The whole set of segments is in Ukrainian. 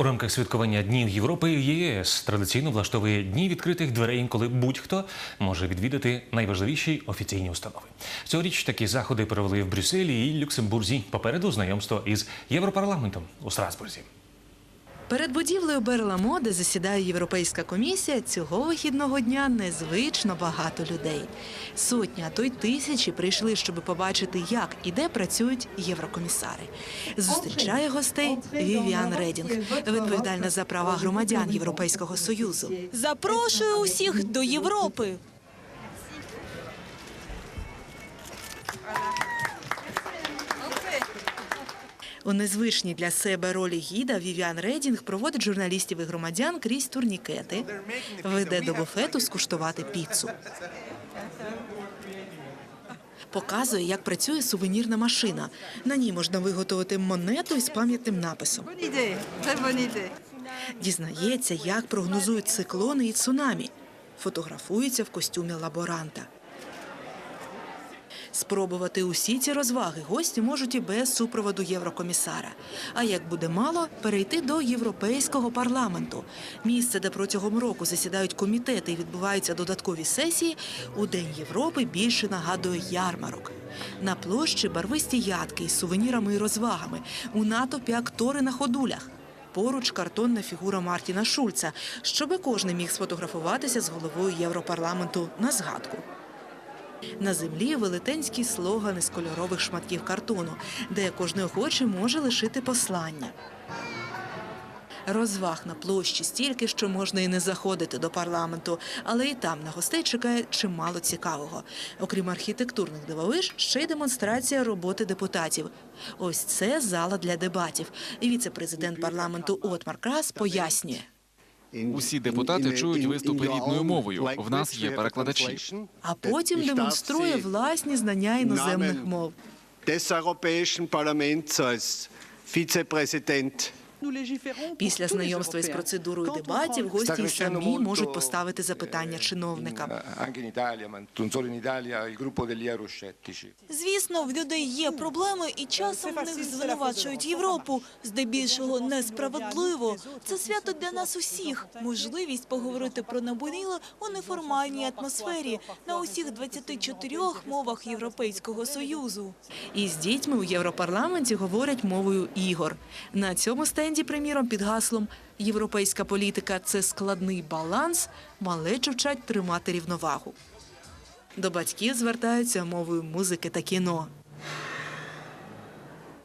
У рамках святкування Днів Європи ЄС традиційно влаштовує дні відкритих дверей, коли будь-хто може відвідати найважливіші офіційні установи. Цьогоріч такі заходи провели в Брюсселі і Люксембурзі. Попереду знайомство із Європарламентом у Страсбурзі. Перед будівлею Берламо, де засідає Європейська комісія, цього вихідного дня незвично багато людей. Сотні, а то й тисячі прийшли, щоб побачити, як і де працюють єврокомісари. Зустрічає гостей Вівіан Редінг, відповідальна за права громадян Європейського союзу. Запрошую усіх до Європи. У незвичній для себе ролі гіда Вівіан Редінг проводить журналістів і громадян крізь турнікети, веде до буфету скуштувати піцу. Показує, як працює сувенірна машина. На ній можна виготовити монету із пам'ятним написом. Дізнається, як прогнозують циклони і цунамі. Фотографується в костюмі лаборанта. Спробувати усі ці розваги гості можуть і без супроводу єврокомісара. А як буде мало, перейти до європейського парламенту. Місце, де протягом року засідають комітети і відбуваються додаткові сесії, у День Європи більше нагадує ярмарок. На площі барвисті ядки із сувенірами і розвагами. У натовпі актори на ходулях. Поруч картонна фігура Мартіна Шульца, щоби кожен міг сфотографуватися з головою Європарламенту на згадку. На землі велетенський слоган із кольорових шматків картону, де кожен охочий може лишити послання. Розваг на площі стільки, що можна і не заходити до парламенту, але і там на гостей чекає чимало цікавого. Окрім архітектурних дивовиж, ще й демонстрація роботи депутатів. Ось це зала для дебатів. Віце-президент парламенту Отмар Крас пояснює. Усі депутати чують виступи рідною мовою. В нас є перекладачі. А потім демонструє власні знання іноземних мов. des Europäischen Parlaments als Vizepräsident Після знайомства із процедурою дебатів гості й самі можуть поставити запитання чиновникам. Italia, il gruppo degli euroscettici. Звісно, в людей є проблеми, і часом в них звинувачують Європу. Здебільшого несправедливо. Це свято для нас усіх. Можливість поговорити про наболіле у неформальній атмосфері на усіх 24 мовах Європейського союзу. І з дітьми у Європарламенті говорять мовою ігор. На цьому стенді, приміром, під гаслом Європейська політика це складний баланс, малечу вчать тримати рівновагу. До батьків звертаються мовою музики та кіно.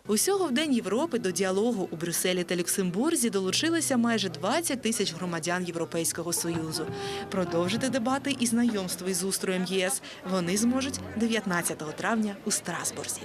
Усього в День Європи до діалогу у Брюсселі та Люксембурзі долучилися майже 20 тисяч громадян Європейського союзу. Продовжити дебати і знайомство із устроєм ЄС вони зможуть 19 травня у Страсбурзі.